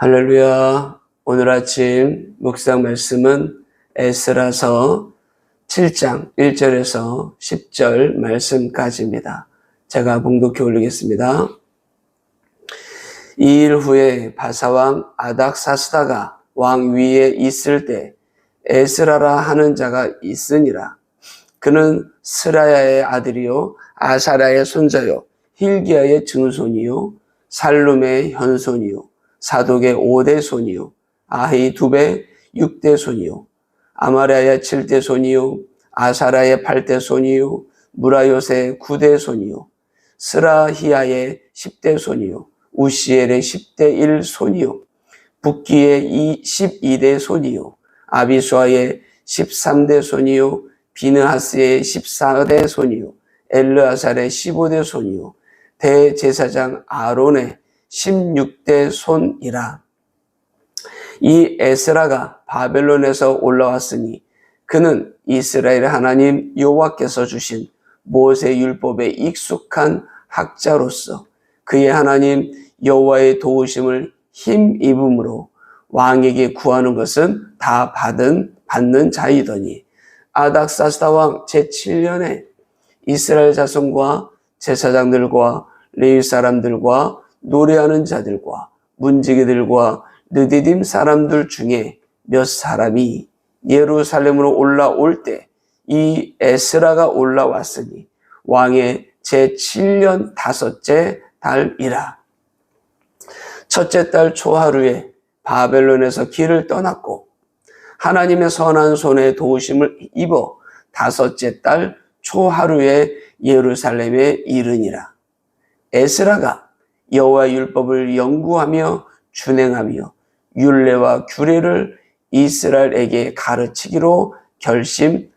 할렐루야. 오늘 아침 묵상 말씀은 에스라서 7장 1절에서 10절 말씀까지입니다. 제가 봉독해 올리겠습니다. 이 일 후에 바사왕 아닥사스다가 왕 위에 있을 때 에스라라 하는 자가 있으니라. 그는 스라야의 아들이요 아사라의 손자요 힐기야의 증손이요 살룸의 현손이요 사독의 5대 손이요. 아히 2배 6대 손이요. 아마랴의 7대 손이요. 아사라의 8대 손이요. 무라요의 9대 손이요. 스라히야의 10대 손이요. 우시엘의 10대 1 손이요. 북기의 12대 손이요. 아비수아의 13대 손이요. 비느하스의 14대 손이요. 엘르아살의 15대 손이요. 대제사장 아론의 16대 손이라. 이 에스라가 바벨론에서 올라왔으니 그는 이스라엘 하나님 여호와께서 주신 모세 율법에 익숙한 학자로서 그의 하나님 여호와의 도우심을 힘입음으로 왕에게 구하는 것은 다 받은 받는 자이더니 아닥사스다 왕 제7년에 이스라엘 자손과 제사장들과 레위 사람들과 노래하는 자들과 문지기들과 느디딤 사람들 중에 몇 사람이 예루살렘으로 올라올 때 이 에스라가 올라왔으니 왕의 제7년 다섯째 달이라. 첫째 달 초하루에 바벨론에서 길을 떠났고 하나님의 선한 손에 도우심을 입어 다섯째 달 초하루에 예루살렘에 이르니라. 에스라가 여호와 율법을 연구하며 준행하며 율례와 규례를 이스라엘에게 가르치기로 결심하였었더라.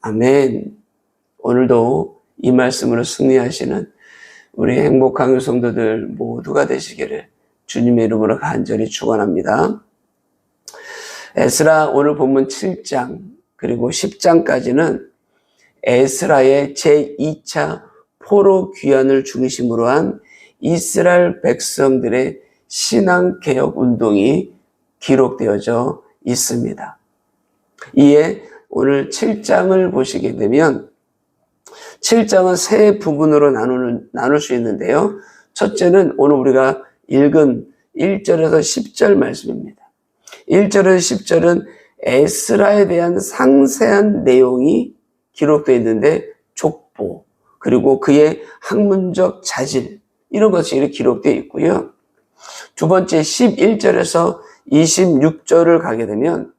아멘. 오늘도 이 말씀으로 승리하시는 우리 행복한 성도들 모두가 되시기를 주님의 이름으로 간절히 축원합니다. 에스라 오늘 본문 7장 그리고 10장까지는 에스라의 제2차 포로 귀환을 중심으로 한 이스라엘 백성들의 신앙 개혁 운동이 기록되어져 있습니다. 이에 오늘 7장을 보시게 되면 7장은 세 부분으로 나누는, 나눌 수 있는데요. 첫째는 오늘 우리가 읽은 1절에서 10절 말씀입니다. 1절에서 10절은 에스라에 대한 상세한 내용이 기록되어 있는데 족보, 그리고 그의 학문적 자질, 이런 것이 기록되어 있고요. 두 번째 11절에서 26절을 가게 되면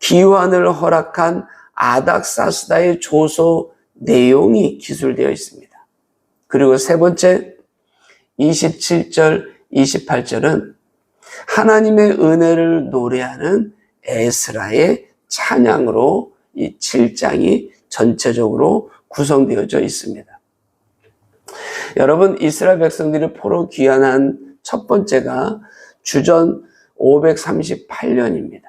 기환을 허락한 아닥사스다의 조소 내용이 기술되어 있습니다. 그리고 세 번째 27절, 28절은 하나님의 은혜를 노래하는 에스라의 찬양으로 이 7장이 전체적으로 구성되어져 있습니다. 여러분, 이스라엘 백성들이 포로 귀환한 첫 번째가 주전 538년입니다.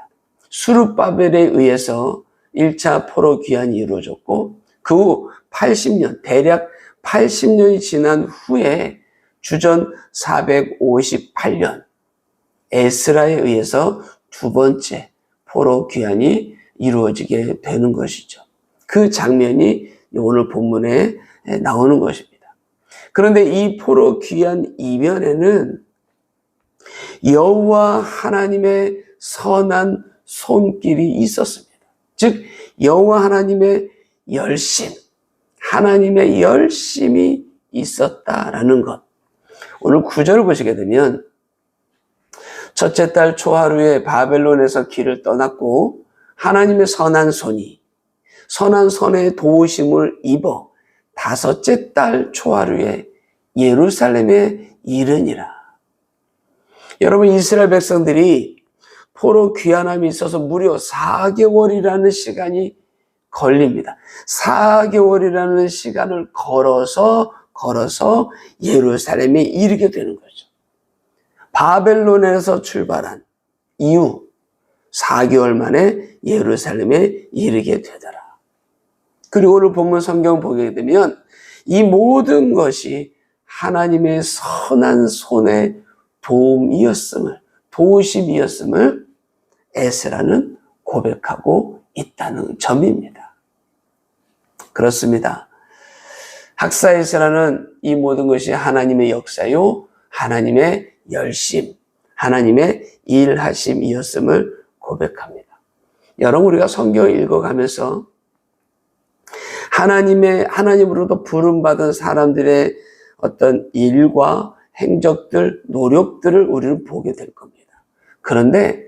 수르바벨에 의해서 1차 포로 귀환이 이루어졌고 그 후 80년, 대략 80년이 지난 후에 주전 458년 에스라에 의해서 두 번째 포로 귀환이 이루어지게 되는 것이죠. 그 장면이 오늘 본문에 나오는 것입니다. 그런데 이 포로 귀한 이면에는 여호와 하나님의 선한 손길이 있었습니다. 즉 여호와 하나님의 열심, 하나님의 열심이 있었다라는 것. 오늘 구절을 보시게 되면 첫째 달 초하루에 바벨론에서 길을 떠났고 하나님의 선한 손이 선한 손의 도우심을 입어 다섯째 달 초하루에 예루살렘에 이르니라. 여러분 이스라엘 백성들이 포로 귀환함이 있어서 무려 4개월이라는 시간이 걸립니다. 4개월이라는 시간을 걸어서 걸어서 예루살렘에 이르게 되는 거죠. 바벨론에서 출발한 이후 4개월 만에 예루살렘에 이르게 되더라. 그리고 오늘 본문 성경 보게 되면 이 모든 것이 하나님의 선한 손의 도움이었음을, 도우심이었음을 에스라는 고백하고 있다는 점입니다. 그렇습니다. 학사 에스라는 이 모든 것이 하나님의 역사요, 하나님의 열심, 하나님의 일하심이었음을 고백합니다. 여러분 우리가 성경을 읽어가면서 하나님의 하나님으로부터 부름 받은 사람들의 어떤 일과 행적들, 노력들을 우리는 보게 될 겁니다. 그런데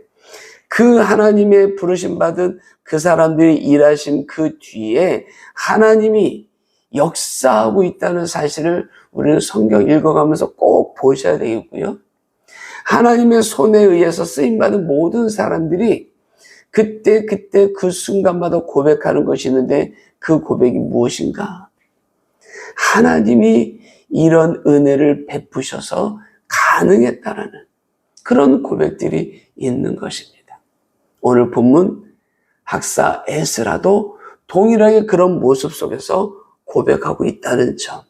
그 하나님의 부르심 받은 그 사람들이 일하신 그 뒤에 하나님이 역사하고 있다는 사실을 우리는 성경 읽어가면서 꼭 보셔야 되겠고요. 하나님의 손에 의해서 쓰임받은 모든 사람들이 그때 그때 그 순간마다 고백하는 것이 있는데 그 고백이 무엇인가? 하나님이 이런 은혜를 베푸셔서 가능했다라는 그런 고백들이 있는 것입니다. 오늘 본문 학사 에스라도 동일하게 그런 모습 속에서 고백하고 있다는 점.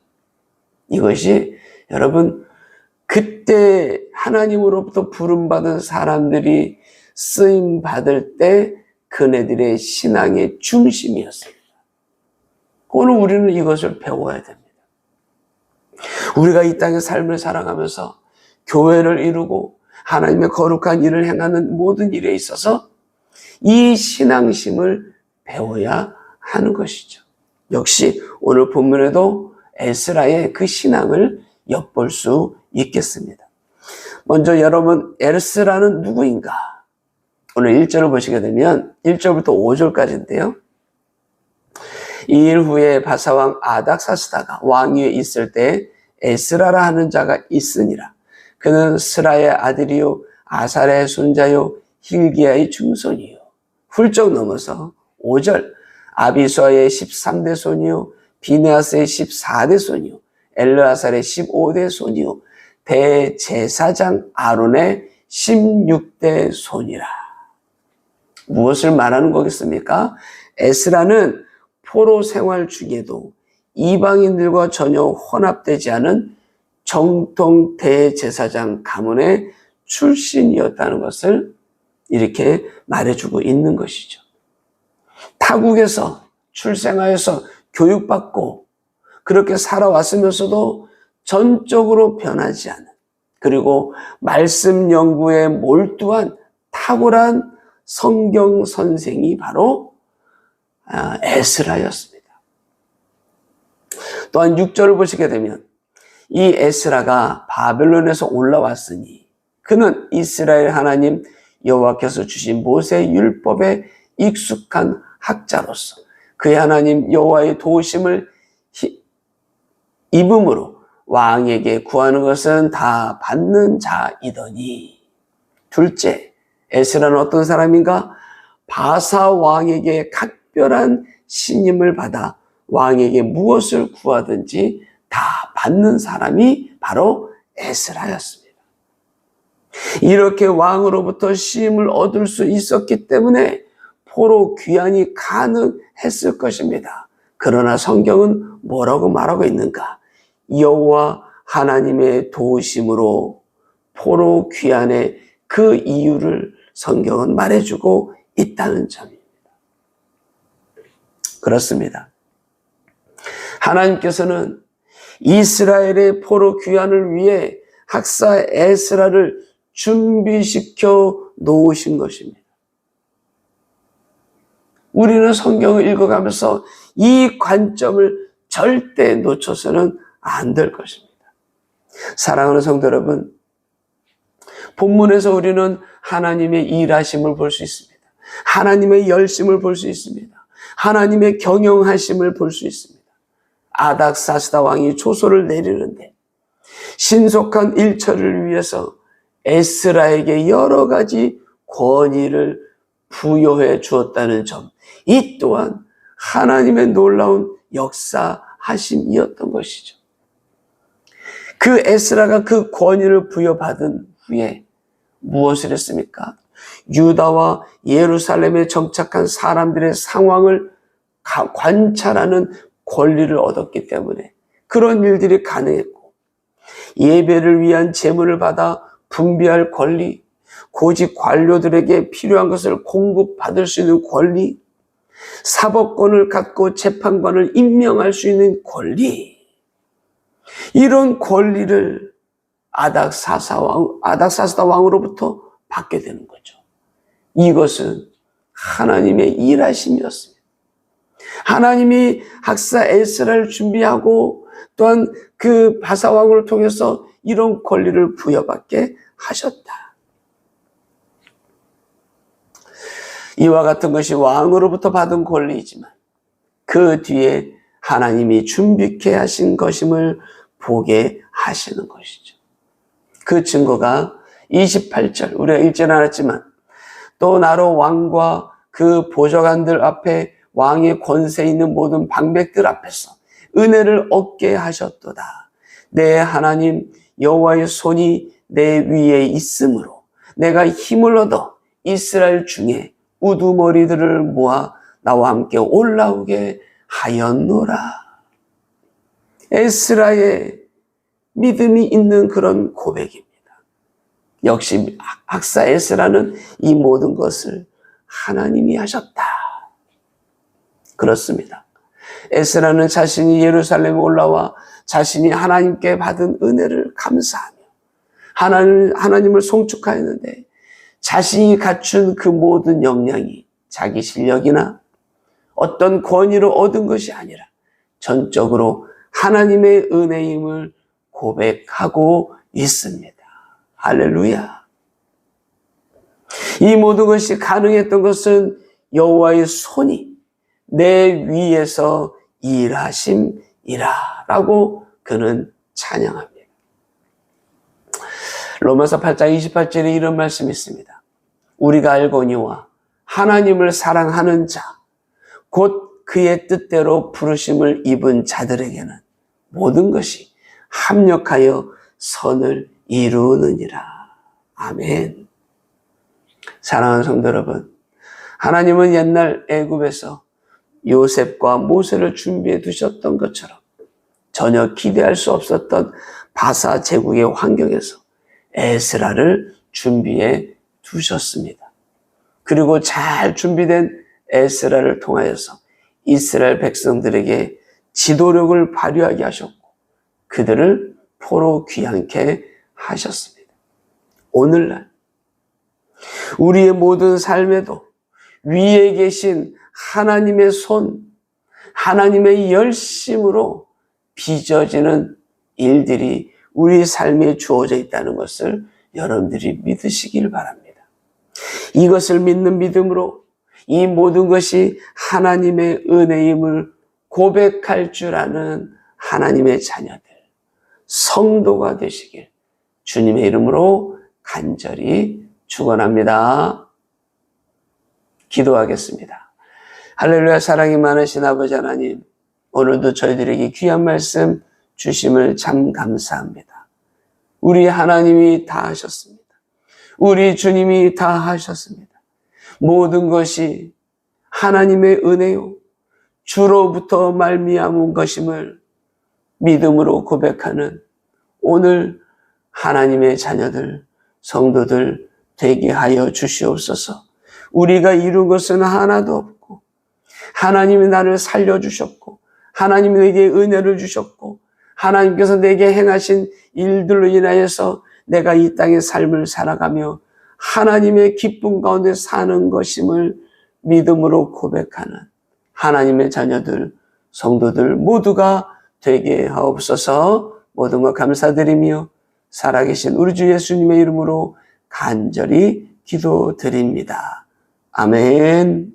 이것이 여러분 그때 하나님으로부터 부름받은 사람들이 쓰임 받을 때 그네들의 신앙의 중심이었습니다. 오늘 우리는 이것을 배워야 됩니다. 우리가 이 땅의 삶을 살아가면서 교회를 이루고 하나님의 거룩한 일을 행하는 모든 일에 있어서 이 신앙심을 배워야 하는 것이죠. 역시 오늘 본문에도 에스라의 그 신앙을 엿볼 수 있겠습니다. 먼저 여러분 에스라는 누구인가? 오늘 1절을 보시게 되면 1절부터 5절까지인데요. 이 일 후에 바사왕 아닥사스다가 왕위에 있을 때 에스라라 하는 자가 있으니라. 그는 스라의 아들이요 아살의 손자요 힐기야의 중손이요. 훌쩍 넘어서 5절 아비수아의 13대 손이요 비네아스의 14대 손이요 엘르아살의 15대 손이요 대제사장 아론의 16대 손이라. 무엇을 말하는 거겠습니까? 에스라는 포로 생활 중에도 이방인들과 전혀 혼합되지 않은 정통 대제사장 가문의 출신이었다는 것을 이렇게 말해주고 있는 것이죠. 타국에서 출생하여서 교육받고 그렇게 살아왔으면서도 전적으로 변하지 않은 그리고 말씀 연구에 몰두한 탁월한 성경 선생이 바로 아, 에스라였습니다. 또한 6절을 보시게 되면 이 에스라가 바벨론에서 올라왔으니 그는 이스라엘 하나님 여호와께서 주신 모세 율법에 익숙한 학자로서 그의 하나님 여호와의 도우심을 입음으로 왕에게 구하는 것은 다 받는 자이더니 둘째 에스라는 어떤 사람인가 바사 왕에게 각별한 신임을 받아 왕에게 무엇을 구하든지 다 받는 사람이 바로 에스라였습니다. 이렇게 왕으로부터 시임을 얻을 수 있었기 때문에 포로 귀환이 가능했을 것입니다. 그러나 성경은 뭐라고 말하고 있는가? 여호와 하나님의 도우심으로 포로 귀환의 그 이유를 성경은 말해주고 있다는 점입니다. 그렇습니다. 하나님께서는 이스라엘의 포로 귀환을 위해 학사 에스라를 준비시켜 놓으신 것입니다. 우리는 성경을 읽어가면서 이 관점을 절대 놓쳐서는 안 될 것입니다. 사랑하는 성도 여러분, 본문에서 우리는 하나님의 일하심을 볼 수 있습니다. 하나님의 열심을 볼 수 있습니다. 하나님의 경영하심을 볼 수 있습니다. 아닥사스다 왕이 조소를 내리는데 신속한 일처리를 위해서 에스라에게 여러 가지 권위를 부여해 주었다는 점. 이 또한 하나님의 놀라운 역사하심이었던 것이죠. 그 에스라가 그 권위를 부여받은 후에 무엇을 했습니까? 유다와 예루살렘에 정착한 사람들의 상황을 관찰하는 권리를 얻었기 때문에 그런 일들이 가능했고 예배를 위한 제물을 받아 분배할 권리, 고직 관료들에게 필요한 것을 공급받을 수 있는 권리, 사법권을 갖고 재판관을 임명할 수 있는 권리, 이런 권리를 아닥사사 왕, 아닥사스다 왕으로부터 받게 되는 거죠. 이것은 하나님의 일하심이었습니다. 하나님이 학사 에스라를 준비하고 또한 그 바사왕을 통해서 이런 권리를 부여받게 하셨다. 이와 같은 것이 왕으로부터 받은 권리이지만 그 뒤에 하나님이 준비케 하신 것임을 보게 하시는 것이죠. 그 증거가 28절 우리가 읽지는 않았지만 또 나로 왕과 그 보좌관들 앞에 왕의 권세 있는 모든 방백들 앞에서 은혜를 얻게 하셨도다. 내 하나님 여호와의 손이 내 위에 있으므로 내가 힘을 얻어 이스라엘 중에 우두머리들을 모아 나와 함께 올라오게 하였노라. 에스라의 믿음이 있는 그런 고백입니다. 역시 학사 에스라는 이 모든 것을 하나님이 하셨다. 그렇습니다. 에스라는 자신이 예루살렘에 올라와 자신이 하나님께 받은 은혜를 감사하며 하나님, 하나님을 송축하였는데 자신이 갖춘 그 모든 역량이 자기 실력이나 어떤 권위로 얻은 것이 아니라 전적으로 하나님의 은혜임을 고백하고 있습니다. 할렐루야. 이 모든 것이 가능했던 것은 여호와의 손이 내 위에서 일하심이라라고 그는 찬양합니다. 로마서 8장 28절에 이런 말씀이 있습니다. 우리가 알거니와 하나님을 사랑하는 자, 곧 그의 뜻대로 부르심을 입은 자들에게는 모든 것이 합력하여 선을 이루느니라. 아멘. 사랑하는 성도 여러분, 하나님은 옛날 애굽에서 요셉과 모세를 준비해 두셨던 것처럼 전혀 기대할 수 없었던 바사 제국의 환경에서 에스라를 준비해 두셨습니다. 그리고 잘 준비된 에스라를 통하여서 이스라엘 백성들에게 지도력을 발휘하게 하셨고 그들을 포로 귀환케 하셨습니다. 오늘날 우리의 모든 삶에도 위에 계신 하나님의 손, 하나님의 열심으로 빚어지는 일들이 우리 삶에 주어져 있다는 것을 여러분들이 믿으시길 바랍니다. 이것을 믿는 믿음으로 이 모든 것이 하나님의 은혜임을 고백할 줄 아는 하나님의 자녀들, 성도가 되시길 주님의 이름으로 간절히 축원합니다. 기도하겠습니다. 할렐루야 사랑이 많으신 아버지 하나님, 오늘도 저희들에게 귀한 말씀 주심을 참 감사합니다. 우리 하나님이 다 하셨습니다. 우리 주님이 다 하셨습니다. 모든 것이 하나님의 은혜요 주로부터 말미암은 것임을 믿음으로 고백하는 오늘 하나님의 자녀들, 성도들 되게 하여 주시옵소서. 우리가 이룬 것은 하나도 없고 하나님이 나를 살려주셨고 하나님이 내게 은혜를 주셨고 하나님께서 내게 행하신 일들로 인하여서 내가 이 땅의 삶을 살아가며 하나님의 기쁨 가운데 사는 것임을 믿음으로 고백하는 하나님의 자녀들, 성도들 모두가 되게 하옵소서 모든 것 감사드리며 살아계신 우리 주 예수님의 이름으로 간절히 기도드립니다. 아멘.